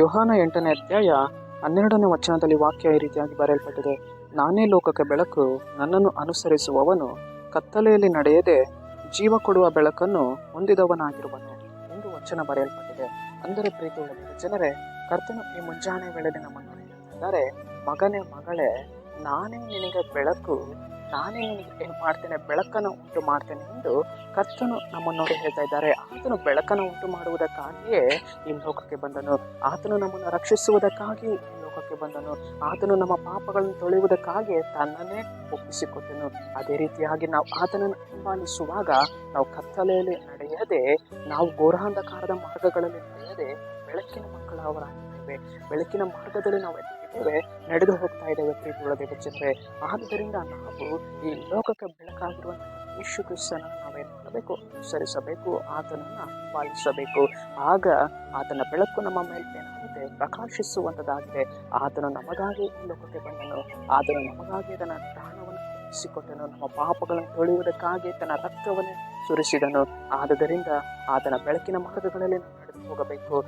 ಯೋಹಾನ ಎಂಟನೇ ಅಧ್ಯಾಯ ಹನ್ನೆರಡನೇ ವಚನದಲ್ಲಿ ವಾಕ್ಯ ಈ ರೀತಿಯಾಗಿ ಬರೆಯಲ್ಪಟ್ಟಿದೆ. ನಾನೇ ಲೋಕಕ್ಕೆ ಬೆಳಕು, ನನ್ನನ್ನು ಅನುಸರಿಸುವವನು ಕತ್ತಲೆಯಲ್ಲಿ ನಡೆಯದೆ ಜೀವ ಕೊಡುವ ಬೆಳಕನ್ನು ಹೊಂದಿದವನಾಗಿರುವನು ಎಂದು ವಚನ ಬರೆಯಲ್ಪಟ್ಟಿದೆ. ಅಂದರೆ ಪ್ರೀತಿ ಜನರೇ, ಕರ್ತನು ಈ ಮುಂಜಾನೆ ವೇಳೆಯಲ್ಲಿ ನಮ್ಮನ್ನು ಮಗನೇ, ಮಗಳೇ, ನಾನೇ ನಿನಗೆ ಬೆಳಕು ನಾನೇ ನಿನಗೆ ಏನು ಮಾಡ್ತೇನೆ? ಬೆಳಕನ್ನು ಉಂಟು ಮಾಡ್ತೇನೆ ಎಂದು ಕರ್ತನು ನಮ್ಮನ್ನು ನೋಡಿ ಹೇಳ್ತಾ ಇದ್ದಾರೆ. ಆತನು ಬೆಳಕನ್ನು ಉಂಟು ಮಾಡುವುದಕ್ಕಾಗಿಯೇ ಈ ಲೋಕಕ್ಕೆ ಬಂದನು. ಆತನು ನಮ್ಮನ್ನು ರಕ್ಷಿಸುವುದಕ್ಕಾಗಿ ಈ ಲೋಕಕ್ಕೆ ಬಂದನು. ಆತನು ನಮ್ಮ ಪಾಪಗಳನ್ನು ತೊಳೆಯುವುದಕ್ಕಾಗಿ ತನ್ನನ್ನೇ ಒಪ್ಪಿಸಿಕೊಟ್ಟನು. ಅದೇ ರೀತಿಯಾಗಿ ನಾವು ಆತನನ್ನು ಹಿಂಬಾಲಿಸುವಾಗ ನಾವು ಕತ್ತಲೆಯಲ್ಲಿ ನಡೆಯದೆ, ನಾವು ಘೋರಾಂಧಕಾರದ ಮಾರ್ಗಗಳಲ್ಲಿ ನಡೆಯದೆ ಬೆಳಕಿನ ಮಕ್ಕಳವರಾಗಿದ್ದೇವೆ ಬೆಳಕಿನ ಮಾರ್ಗದಲ್ಲಿ ನಾವು ಇದ್ದೇವೆ ನಡೆದು ಹೋಗ್ತಾ ಇದ್ದೇವೆ ಪ್ರೀತಿ ಒಳಗೆ ಜನರೇ ಆದ್ದರಿಂದ ನಾವು ಈ ಲೋಕಕ್ಕೆ ಬೆಳಕಾಗಿರುವಂತಹ ಯೇಸು ಕ್ರಿಸ್ತನನ್ನು ನಾವೇನು ಮಾಡಬೇಕು ಅನುಸರಿಸಬೇಕು ಆತನನ್ನು ಪಾಲಿಸಬೇಕು. ಆಗ ಆತನ ಬೆಳಕು ನಮ್ಮ ಮೇಲೆ ಏನಾಗುತ್ತೆ? ಪ್ರಕಾಶಿಸುವಂಥದ್ದಾಗಿದೆ ಆತನು ನಮಗಾಗಿ ಈ ಲೋಕಕ್ಕೆ ಬಂದನು. ಆತನು ನಮಗಾಗಿ ತನ್ನ ಪ್ರಾಣವನ್ನು ಕೊಟ್ಟನು ನಮ್ಮ ಪಾಪಗಳನ್ನು ತೊಳೆಯುವುದಕ್ಕಾಗಿ ತನ್ನ ರಕ್ತವನ್ನು ಸುರಿಸಿದನು. ಆದುದರಿಂದ ಆತನ ಬೆಳಕಿನ ಮಾರ್ಗಗಳಲ್ಲಿ ನಾವು ನಡೆದು ಹೋಗಬೇಕು.